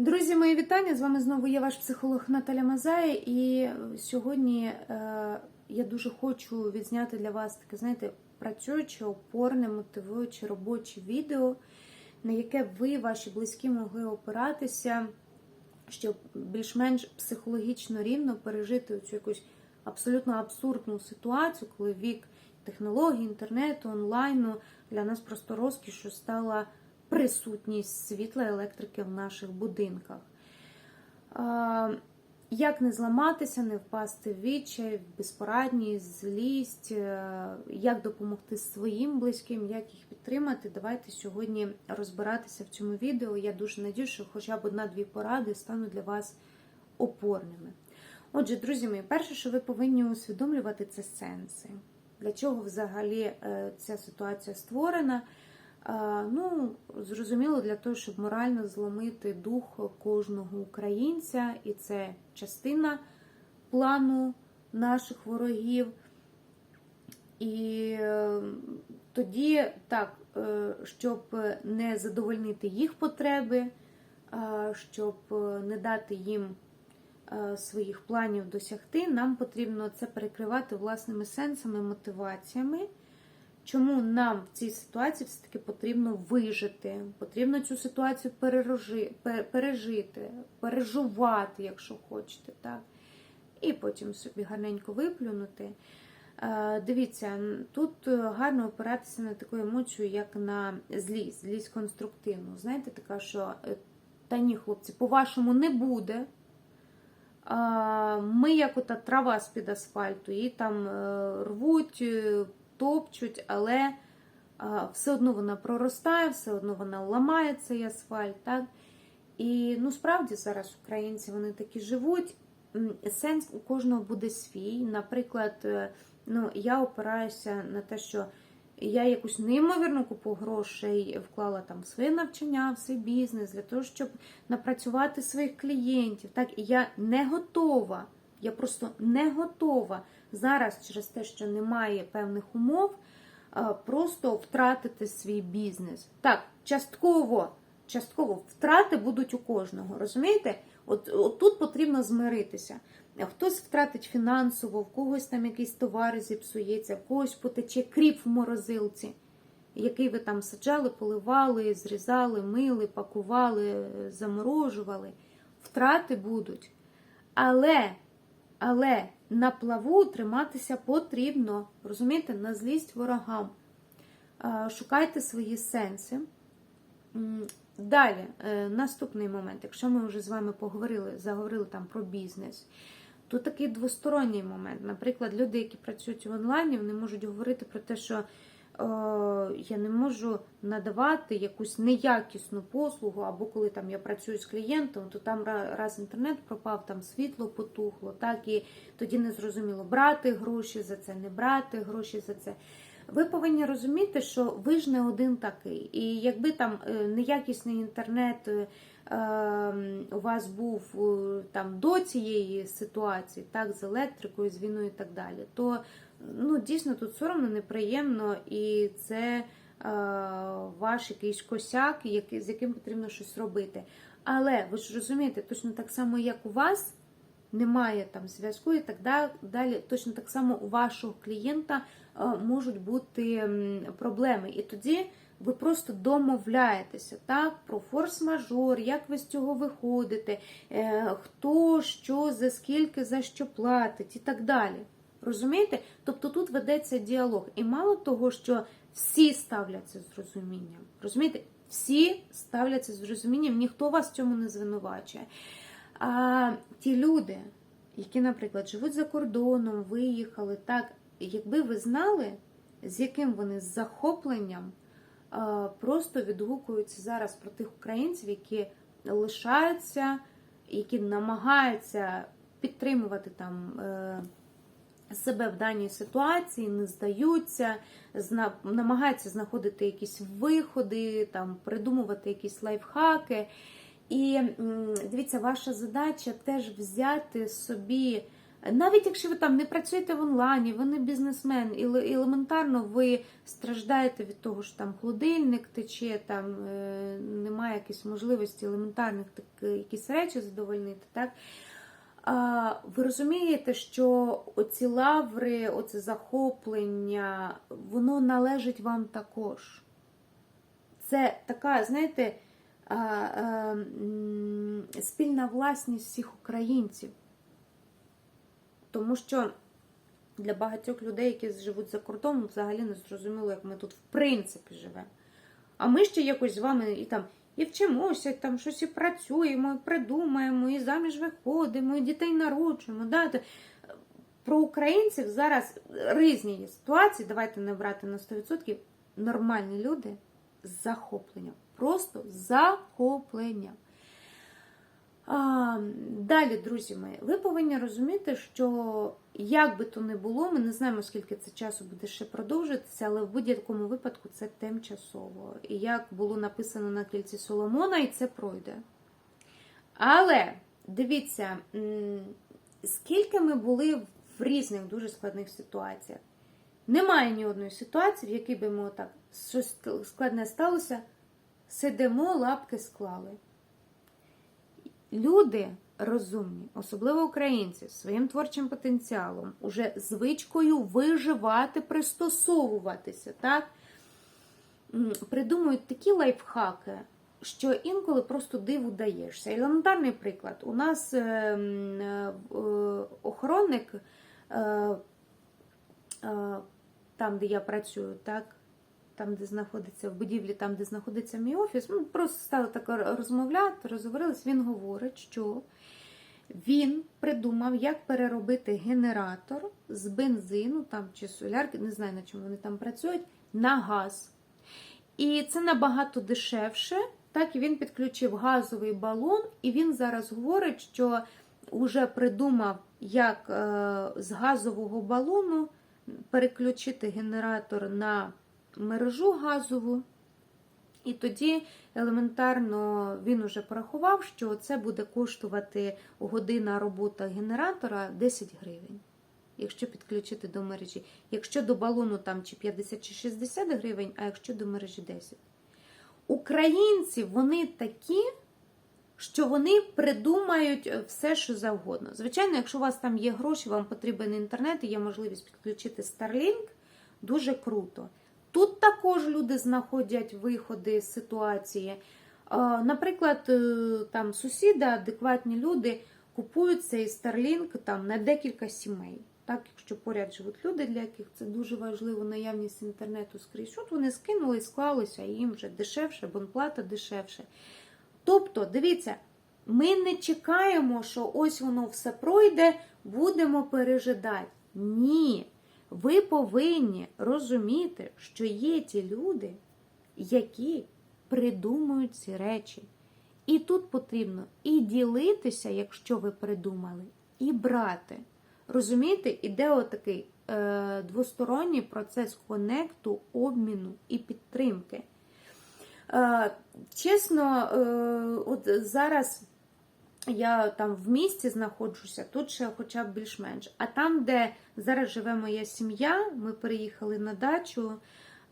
Друзі, мої вітання! З вами знову я ваш психолог Наталя Мазая, і сьогодні е, я дуже хочу відзняти для вас таке, знаєте, працююче, опорне, мотивуюче робоче відео, на яке ви, ваші близькі, могли опиратися, щоб більш-менш психологічно рівно пережити цю якусь абсолютно абсурдну ситуацію, коли вік технологій, інтернету, онлайну для нас просто розкішу стала присутність світла електрики в наших будинках. Як не зламатися, не впасти в відчай, в безпорадність, злість, е, як допомогти своїм близьким, як їх підтримати. Давайте сьогодні розбиратися в цьому відео. Я дуже надію, що хоча б одна-дві поради стануть для вас опорними. Отже, друзі мої, перше, що ви повинні усвідомлювати, це сенси. Для чого взагалі е, ця ситуація створена? Ну, зрозуміло, для того, щоб морально зломити дух кожного українця, і це частина плану наших ворогів. І е, тоді, так, е, щоб не задовольнити їх потреби, щоб не дати їм е, своїх планів досягти, нам потрібно це перекривати власними сенсами, мотиваціями. Чому нам в цій ситуації все-таки потрібно вижити, потрібно цю ситуацію пережити, пережувати, якщо хочете, так? І потім собі гарненько виплюнути. Дивіться, тут гарно опиратися на таку емоцію, як на злість, злість конструктивну. Знаєте, така, що е, та ні, хлопці, по-вашому не буде. Ми, як ота трава з-під асфальту, її там е, рвуть, е, топчуть, але все одно вона проростає, все одно вона ламає цей асфальт. так? І ну, справді зараз українці вони такі живуть. Сенс у кожного буде свій. Наприклад, е, ну, я опираюся на те, що я якусь неймовірну купу грошей вклала там в своє навчання, в свій бізнес для того, щоб напрацювати своїх клієнтів. Так, і я не готова. Я просто не готова зараз, через те, що немає певних умов, просто втратити свій бізнес. Так, частково, частково втрати будуть у кожного. Розумієте? От, от тут потрібно змиритися. Хтось втратить фінансово, в когось там якийсь товар зіпсується, в когось потече кріп в морозилці, який ви там саджали, поливали, зрізали, мили, пакували, заморожували. Втрати будуть. Але, але на плаву триматися потрібно. Розумієте, на злість ворогам. Шукайте свої сенси. Далі, е, наступний момент, якщо ми вже з вами поговорили, заговорили там про бізнес, то такий двосторонній момент. Наприклад, люди, які працюють в онлайні, вони можуть говорити про те, що я не можу надавати якусь неякісну послугу, або коли там я працюю з клієнтом, то там раз інтернет пропав, там світло потухло, так і тоді не зрозуміло брати гроші за це, не брати гроші за це. Ви повинні розуміти, що ви ж не один такий. І якби там е, неякісний інтернет е, ем, у вас був е, там до цієї ситуації, так, з електрикою, з війною і так далі, то ну, дійсно тут соромно, неприємно, і це е, ваш якийсь косяк, з яким потрібно щось робити. Але ви ж розумієте, точно так само, як у вас немає там зв'язку і так далі, точно так само у вашого клієнта е, можуть бути проблеми. І тоді. Ви просто домовляєтеся так, про форс-мажор, як ви з цього виходите, е, хто що, за скільки, за що платить і так далі. Розумієте? Тобто тут ведеться діалог. І мало того, що всі ставляться з розумінням. Розумієте? Всі ставляться з розумінням, ніхто вас в цьому не звинувачує. А ті люди, які, наприклад, живуть за кордоном, виїхали, так, якби ви знали, з яким вони з захопленням просто відгукуються зараз про тих українців, які лишаються, які намагаються підтримувати там. Е, себе в даній ситуації, не здаються, намагаються знаходити якісь виходи, там, придумувати якісь лайфхаки. І дивіться, ваша задача теж взяти собі Навіть якщо ви там не працюєте в онлайні, ви не бізнесмен, і елементарно ви страждаєте від того, що там холодильник тече, там е, немає якоїсь можливості елементарних так, якісь речі задовольнити, так? Ви розумієте, що оці лаври, оце захоплення, воно належить вам також. Це така, знаєте, спільна власність всіх українців. Тому що для багатьох людей, які живуть за кордоном, взагалі не зрозуміло, як ми тут в принципі живемо. А ми ще якось з вами і там і вчимося, там щось і працюємо, і придумаємо, і заміж виходимо, і дітей народжуємо. Да? Про українців зараз різні є ситуації, давайте не брати на 100%. Нормальні люди з захопленням. Просто захопленням. А, далі, друзі мої, ви повинні розуміти, що як би то не було, ми не знаємо, скільки це часу буде ще продовжуватися, але в будь-якому випадку це тимчасово. І як було написано на кільці Соломона, і це пройде. Але дивіться, скільки ми були в різних дуже складних ситуаціях. Немає ні одної ситуації, в якій би ми отак щось складне сталося, сидимо, лапки склали. Люди розумні, особливо українці, своїм творчим потенціалом, уже звичкою виживати, пристосовуватися, так? Придумують такі лайфхаки, що інколи просто диву даєшся. Елементарний приклад. У нас е, е, е, охоронник, е, там, де я працюю, так? там, де знаходиться в будівлі, там, де знаходиться мій офіс, ми просто стали так розмовляти, розговорились. Він говорить, що він придумав, як переробити генератор з бензину там, чи солярки, не знаю на чому вони там працюють, на газ. І це набагато дешевше. Так, він підключив газовий балон, і він зараз говорить, що вже придумав, як е, з газового балону переключити генератор на мережу газову. І тоді елементарно він уже порахував, що це буде коштувати година роботи генератора 10 гривень, якщо підключити до мережі. Якщо до балону там чи 50 чи 60 гривень, а якщо до мережі 10. Українці вони такі, що вони придумають все, що завгодно. Звичайно, якщо у вас там є гроші, вам потрібен інтернет і є можливість підключити Starlink, дуже круто. Тут також люди знаходять виходи з ситуації. Наприклад, е, там сусіди, адекватні люди купують цей Starlink там на декілька сімей. Так, якщо поряд живуть люди, для яких це дуже важливо, наявність інтернету скрізь. От вони скинули склалися, і їм вже дешевше, бонплата дешевше. Тобто, дивіться, ми не чекаємо, що ось воно все пройде, будемо пережидати. Ні. Ви повинні розуміти, що є ті люди, які придумують ці речі. І тут потрібно і ділитися, якщо ви придумали, і брати. Розумієте, іде отакий е, двосторонній процес конекту, обміну і підтримки. Е, чесно, е, от зараз я там в місті знаходжуся, тут ще хоча б більш-менш. А там, де зараз живе моя сім'я, ми переїхали на дачу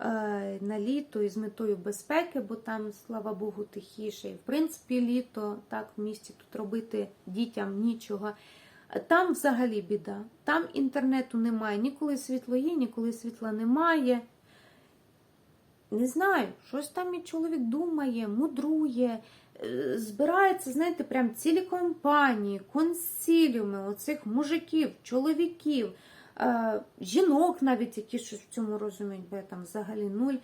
е, на літо із метою безпеки, бо там, слава Богу, тихіше. І в принципі, літо так в місті тут робити дітям нічого. Там взагалі біда. Там інтернету немає. Ніколи світло є, ніколи світла немає. Не знаю, щось там мій чоловік думає, мудрує. Збираються, знаєте, прям цілі компанії, консиліуми оцих мужиків, чоловіків, е, жінок навіть, які щось в цьому розуміють, бо я там взагалі нуль.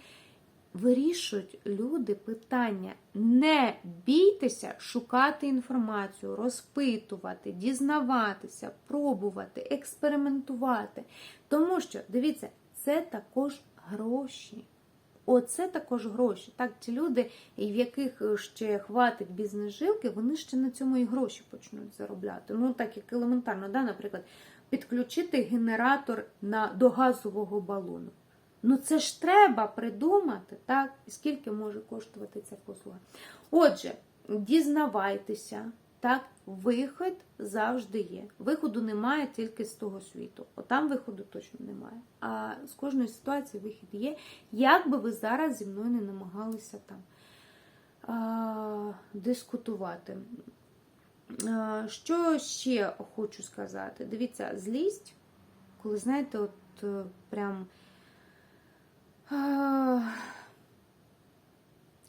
Вирішують люди питання. Не бійтеся шукати інформацію, розпитувати, дізнаватися, пробувати, експериментувати. Тому що, дивіться, це також гроші. Оце також гроші. Так, ті люди, в яких ще хватить бізнес-жилки, вони ще на цьому і гроші почнуть заробляти. Ну, так як елементарно, да, наприклад, підключити генератор на, до газового балону. Ну, це ж треба придумати, так? Скільки може коштувати ця послуга. Отже, дізнавайтеся, Так, вихід завжди є. Виходу немає тільки з того світу. Отам виходу точно немає. А з кожної ситуації вихід є. Як би ви зараз зі мною не намагалися там а, дискутувати. А, що ще хочу сказати? Дивіться, злість, коли, знаєте, от е, прям. А,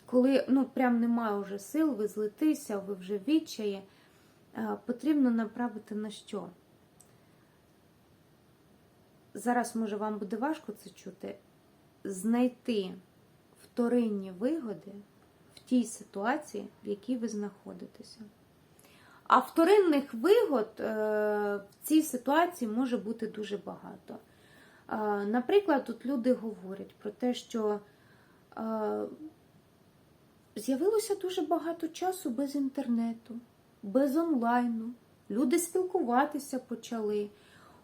коли ну, прям немає вже сил, ви злитися, ви вже відчаї, е, потрібно направити на що? Зараз, може, вам буде важко це чути, знайти вторинні вигоди в тій ситуації, в якій ви знаходитеся. А вторинних вигод е, в цій ситуації може бути дуже багато. Е, Наприклад, тут люди говорять про те, що з'явилося дуже багато часу без інтернету, без онлайну. Люди спілкуватися почали.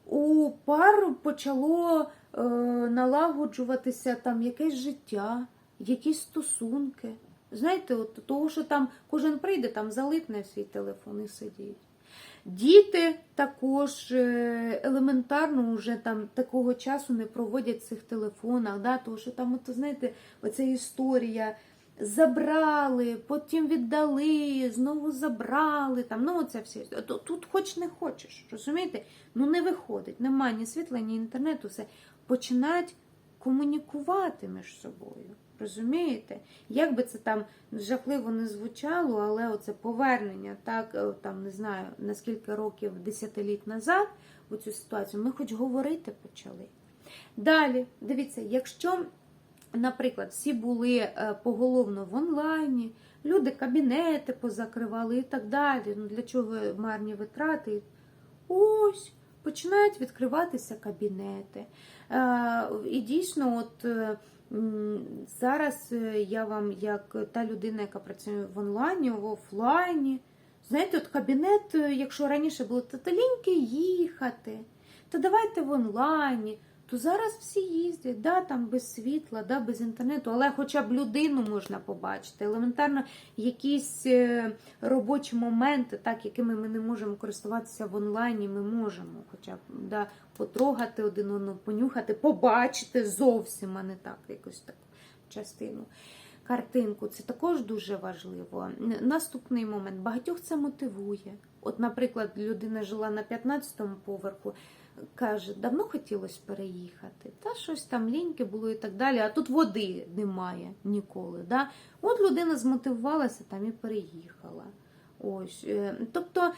У пар почало е, налагоджуватися там якесь життя, якісь стосунки. Знаєте, от того, що там кожен прийде, там залипне свій телефон і сидить. Діти також е, елементарно вже там такого часу не проводять в цих телефонах, да, тому що там, от, знаєте, оця історія забрали, потім віддали, знову забрали. Там, ну, оце все. Тут, хоч не хочеш, розумієте? Ну не виходить, немає ні світла, ні інтернету, все. Починають комунікувати між собою. Розумієте? Як би це там жахливо не звучало, але оце повернення, так, е, там не знаю, на скільки років, десятиліть назад у цю ситуацію, ми хоч говорити почали. Далі, дивіться, якщо, наприклад, всі були е, поголовно в онлайні, люди кабінети позакривали і так далі. Ну для чого марні витрати? Ось. Починають відкриватися кабінети. Е, І дійсно, от е, зараз я вам, як та людина, яка працює в онлайні, в офлайні, знаєте, от кабінет, якщо раніше було то таліньки їхати, то давайте в онлайні, то зараз всі їздять, да, там без світла, да, без інтернету, але хоча б людину можна побачити. Елементарно якісь е, робочі моменти, так, якими ми не можемо користуватися в онлайні, ми можемо хоча б да, потрогати один одного, понюхати, побачити зовсім, а не так, якусь таку частину. Картинку, це також дуже важливо. Наступний момент. Багатьох це мотивує. От, наприклад, людина жила на 15-му поверху, каже, давно хотілося переїхати, та щось там ліньки було і так далі, а тут води немає ніколи. Да? От людина змотивувалася там і переїхала. Ось. е, Тобто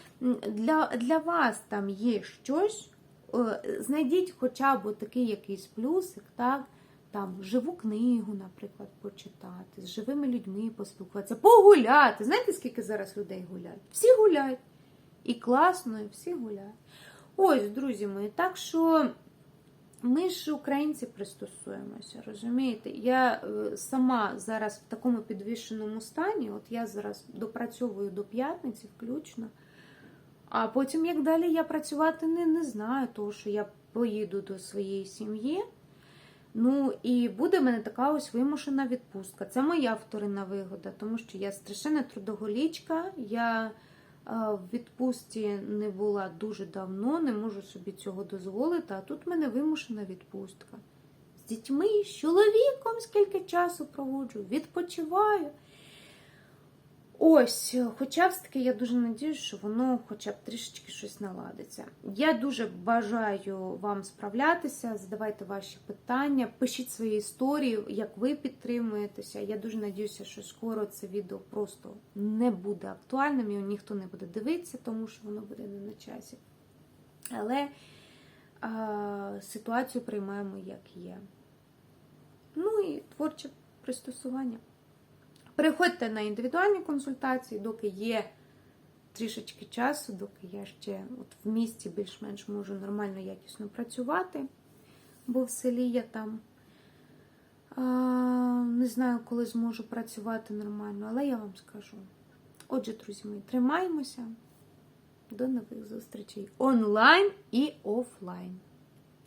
для, для вас там є щось, е, знайдіть хоча б такий якийсь плюсик, так? Там живу книгу, наприклад, почитати, з живими людьми поспілкуватися, погуляти. Знаєте, скільки зараз людей гуляють? Всі гуляють. І класно, і всі гуляють. Ось, друзі мої, так що ми ж українці пристосуємося, розумієте? Я е, сама зараз в такому підвішеному стані, от я зараз допрацьовую до п'ятниці включно. А потім, як далі я працювати не, не знаю, тому що я поїду до своєї сім'ї. Ну і буде в мене така ось вимушена відпустка. Це моя вторинна вигода, тому що я страшенна трудоголічка. Я в відпустці не була дуже давно, не можу собі цього дозволити. А тут в мене вимушена відпустка. З дітьми, з чоловіком скільки часу проводжу, відпочиваю. Ось, хоча все таки я дуже надіюсь, що воно хоча б трішечки щось наладиться. Я дуже бажаю вам справлятися, задавайте ваші питання, пишіть свої історії, як ви підтримуєтеся. Я дуже надіюся, що скоро це відео просто не буде актуальним, його ніхто не буде дивитися, тому що воно буде не на часі. Але а, ситуацію приймаємо як є. Ну і творче пристосування. Переходьте на індивідуальні консультації, доки є трішечки часу, доки я ще от в місті більш-менш можу нормально, якісно працювати, бо в селі я там а, не знаю, коли зможу працювати нормально, але я вам скажу. Отже, друзі мої, тримаємося. До нових зустрічей онлайн і офлайн.